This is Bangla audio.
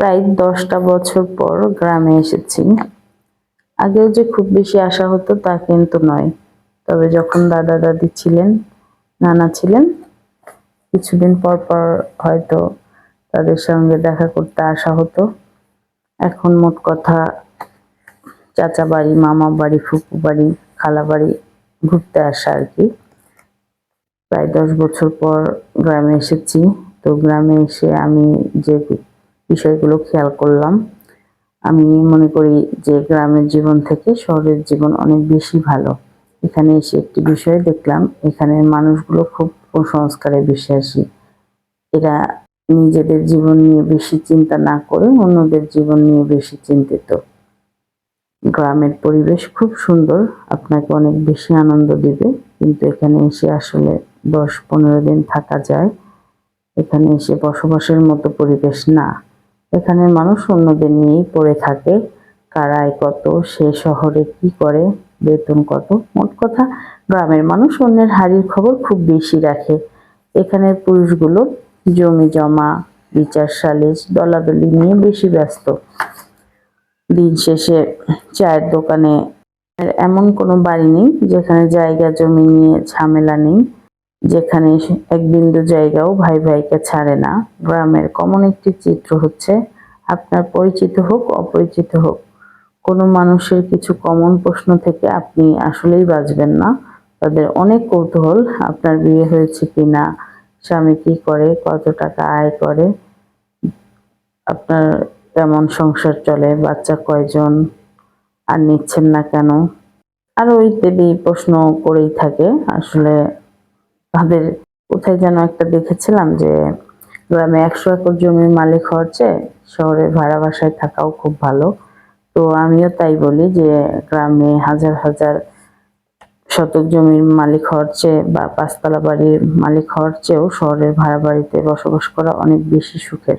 প্রায় দশটা বছর পর গ্রামে এসেছি। আগেও যে খুব বেশি আসা হতো তা কিন্তু নয়। তবে যখন দাদা দাদি ছিলেন, নানা ছিলেন, কিছুদিন পর পর হয়তো তাদের সঙ্গে দেখা করতে আসা হতো। এখন মোট কথা চাচা বাড়ি, মামা বাড়ি, ফুপু বাড়ি, খালা বাড়ি ঘুরতে আসা আর কি। প্রায় দশ বছর পর গ্রামে এসেছি। তো গ্রামে এসে আমি যে বিষয়গুলো খেয়াল করলাম। আমি মনে করি যে গ্রামের জীবন থেকে শহরের জীবন অনেক বেশি ভালো। এখানে এসে একটি বিষয় দেখলাম, এখানের মানুষগুলো খুব কুসংস্কারে বিশ্বাসী। এরা নিজেদের জীবন নিয়ে বেশি চিন্তা না করে অন্যদের জীবন নিয়ে বেশি চিন্তিত। গ্রামের পরিবেশ খুব সুন্দর, আপনাকে অনেক বেশি আনন্দ দিবে। কিন্তু এখানে এসে আসলে দশ পনেরো দিন থাকা যায়। এখানে এসে বসবাসের মতো পরিবেশ না। এখানের মানুষ অন্যদের নিয়েই পড়ে থাকে। কারায় কত, সে শহরে কি করে, বেতন কত? মোট কথা, গ্রামের মানুষ অন্যের হাড়ির খবর খুব বেশি রাখে। এখানের পুরুষগুলো জমি জমা, বিচার সালিশ দলাদলি নিয়ে বেশি ব্যস্ত। দিন শেষে চায়ের দোকানে এমন কোনো বাড়ি নেই যেখানে জায়গা, জমি নিয়ে ঝামেলা নেই। যেখানে এক বিন্দু জায়গাও ভাই ভাইকে ছাড়ে না। গ্রামের কমন একটি চিত্র হচ্ছে, আপনার পরিচিত হোক, অপরিচিত হোক। কোনো মানুষের কিছু কমন প্রশ্ন থেকে আপনি আসলেই বাঁচবেন না। তাদের অনেক কৌতূহল, আপনার বিয়ে হয়েছে কি না স্বামী কি করে, কত টাকা আয় করে, আপনার কেমন সংসার চলে, বাচ্চা কয়জন, আর নিচ্ছেন না কেন? আরও ইত্যাদি প্রশ্ন করেই থাকে। আসলে তাদের কোথায় যেন একটা দেখেছিলাম যে গ্রামে একশো একর জমির মালিক চেয়ে শহরে ভাড়া বাসায় থাকাও খুব ভালো। তো আমিও তাই বলি যে গ্রামে হাজার হাজার শতক জমির মালিক হওয়ার বা পাঁচতলা বাড়ির মালিক হওয়ার চেয়েও শহরের ভাড়া বাড়িতে বসবাস করা অনেক বেশি সুখের।